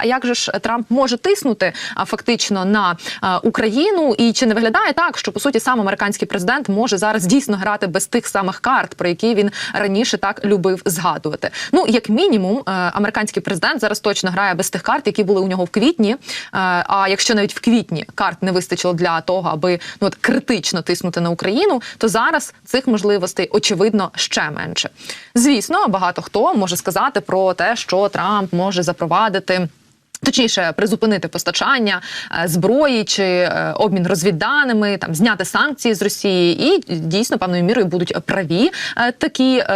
а як же ж Трамп може тиснути фактично на Україну? І чи не виглядає так, що по суті сам американський президент може зараз дійсно грати без тих самих карт, про які він раніше так любив згадувати? Ну як мінімум, е, американський президент зараз точно грає без тих карт, які були у нього в квітні. Е, А якщо навіть в квітні карт не вистачило для того, аби ну от критично тиснути на Україну, то зараз цих можливостей очевидно ще менше. Звісно, багато хто може сказати про те, що Трамп може запровадити. Точніше, призупинити постачання е, зброї чи е, обмін розвідданими, там зняти санкції з Росії, і дійсно певною мірою будуть праві е, такі е,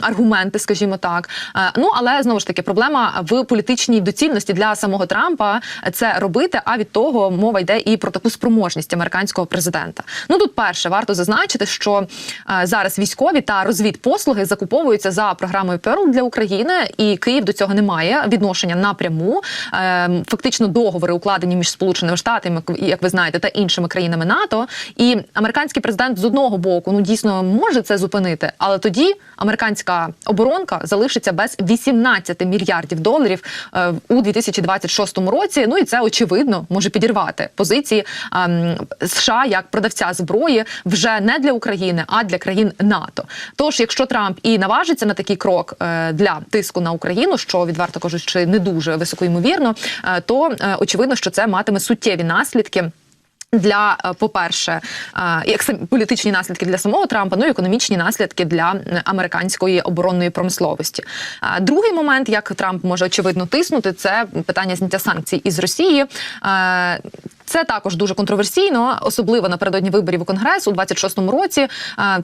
аргументи, скажімо так. Ну але знову ж таки проблема в політичній доцільності для самого Трампа це робити. А від того мова йде і про таку спроможність американського президента. Ну тут перше варто зазначити, що зараз військові та розвідпослуги закуповуються за програмою Перл для України, і Київ до цього не має відношення напряму. Е, Фактично договори укладені між Сполученими Штатами, як ви знаєте, та іншими країнами НАТО. І американський президент з одного боку ну дійсно може це зупинити, але тоді американська оборонка залишиться без 18 мільярдів доларів е, у 2026 році. Ну і це очевидно може підірвати позиції ем, США як продавця зброї вже не для України, а для країн НАТО. Тож, якщо Трамп і наважиться на такий крок е, для тиску на Україну, що відверто кажучи, не дуже високоймовірно, е, то е, очевидно, що це матиме суттєві наслідки. Для, е, по-перше, як політичні наслідки для самого Трампа, ну і економічні наслідки для американської оборонної промисловості. Другий момент, як Трамп може очевидно тиснути, це питання зняття санкцій із Росії. Це також дуже контроверсійно, особливо напередодні виборів у Конгрес у 26-му році.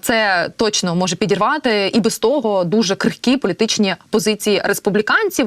Це точно може підірвати і без того дуже крихкі політичні позиції республіканців.